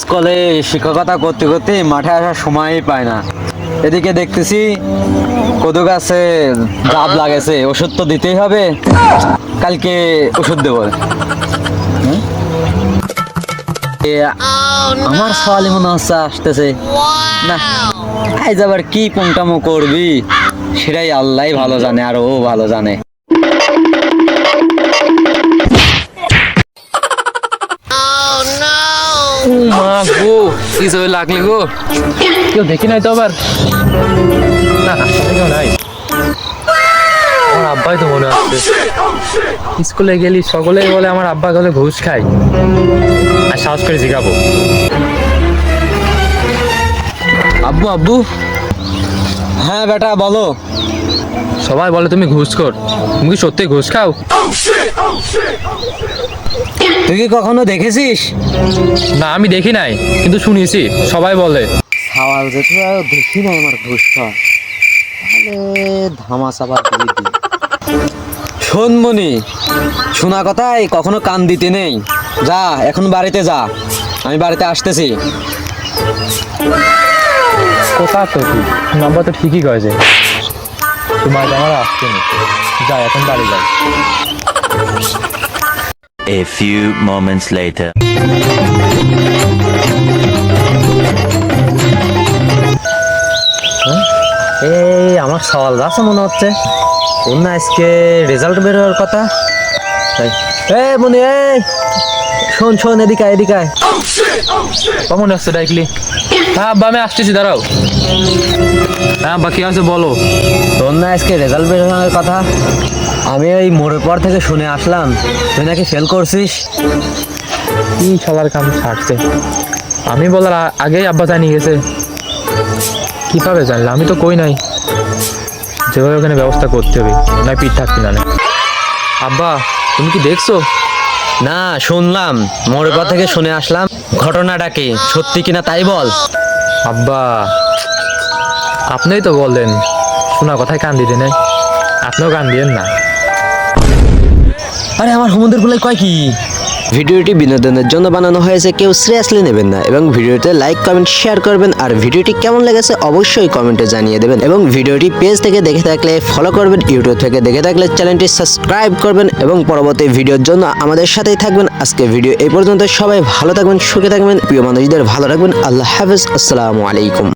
স্কুলে শিক্ষকতা করতে করতে মাঠে আসার সময়ই পায় না। এদিকে দেখতেছি কদু গাছে ডাব লাগেছে, ওষুধ তো দিতেই হবে, কালকে ওষুধ দেবো। আমার সওয়ালি মনে হচ্ছে আসতেছে। না, আজ আবার কি পঙ্কামো করবি? সেটাই আল্লাহ ভালো জানে, আর ও ভালো জানে। কি সবে লাগলে গো? কেউ দেখি নাই তো আবার? না কেউ নাই। আমার আব্বাই তো মনে হচ্ছে স্কুলে গেলি সকলেই বলে আমার আব্বা গেলে ঘুষ খাই আর সাহস করে জিগাবো। আব্বু আব্বু। হ্যাঁ বেটা বলো। সবাই বলে তুমি ঘুষ কর তুমি কি সত্যি ঘুষ খাও? তুই কি কখনো দেখেছিস? না আমি দেখি নাই কিন্তু শুনেছি সবাই বলে। খাওয়াল যে তুই আর দেখি না আমার ঘুষ খাওয়া তাহলে ধামা চাপা দিয়ে দি শোন মনি শোনা কথাই কখনো কান দিতে নেই। যা এখন বাড়িতে যা আমি বাড়িতে আসতেছি। কোথা তো তুই? নাম্বার তো ঠিকই কয়েছে তোমার আমার আসছে না। যাই এখন বাড়ি যাই। A few moments later. এই আমার সওয়াল আছে মনে হচ্ছে। না আজকে রেজাল্ট বের হওয়ার কথা। এ মনি, এই! শোন শোন এদিকে এদিকে। কখন আসছে ডাইকলি হ্যাঁ আব্বা আমি আসতেছি দাঁড়াও। হ্যাঁ বাকি আছে বলো? তোর না আজকে রেজাল্ট বের হওয়ার কথা? আমি ওই মোড়ের পর থেকে শুনে আসলাম তুই নাকি ফেল করছিস? কি শালার কাম ছাড়ছে আমি বলার আগেই আব্বা জানিয়ে গেছে। কীভাবে জানলে? আমি তো কই নাই। যেভাবে ওখানে ব্যবস্থা করতে হবে না পিঠ থাকতে না। আব্বা তুমি কি দেখছ? না শুনলাম। মোর পর থেকে শুনে আসলাম। ঘটনাটা কি? সত্যি কিনা তাই বল? আব্বা আপনিই তো বললেন শোনা কথায় কান দিতে নেই। আপনিও কান দিয়েন না। আরে আমার সমুদ্রের গুলাই কয় কি? ভিডিওটি বিনোদনের জন্য বানানো হয়েছে, কেউ সিরিয়াসলি নেবেন না এবং ভিডিওতে লাইক কমেন্ট শেয়ার করবেন। আর ভিডিওটি কেমন লেগেছে অবশ্যই কমেন্টে জানিয়ে দেবেন এবং ভিডিওটি পেজ থেকে দেখে থাকলে ফলো করবেন ইউটিউব থেকে দেখে থাকলে চ্যানেলটি সাবস্ক্রাইব করবেন এবং পরবর্তী ভিডিওর জন্য আমাদের সাথেই থাকবেন। আজকে ভিডিও এই পর্যন্ত, সবাই ভালো থাকবেন, সুখে থাকবেন, প্রিয় মানুষদের ভালো রাখবেন। আল্লাহ হাফেজ, আসসালামু আলাইকুম।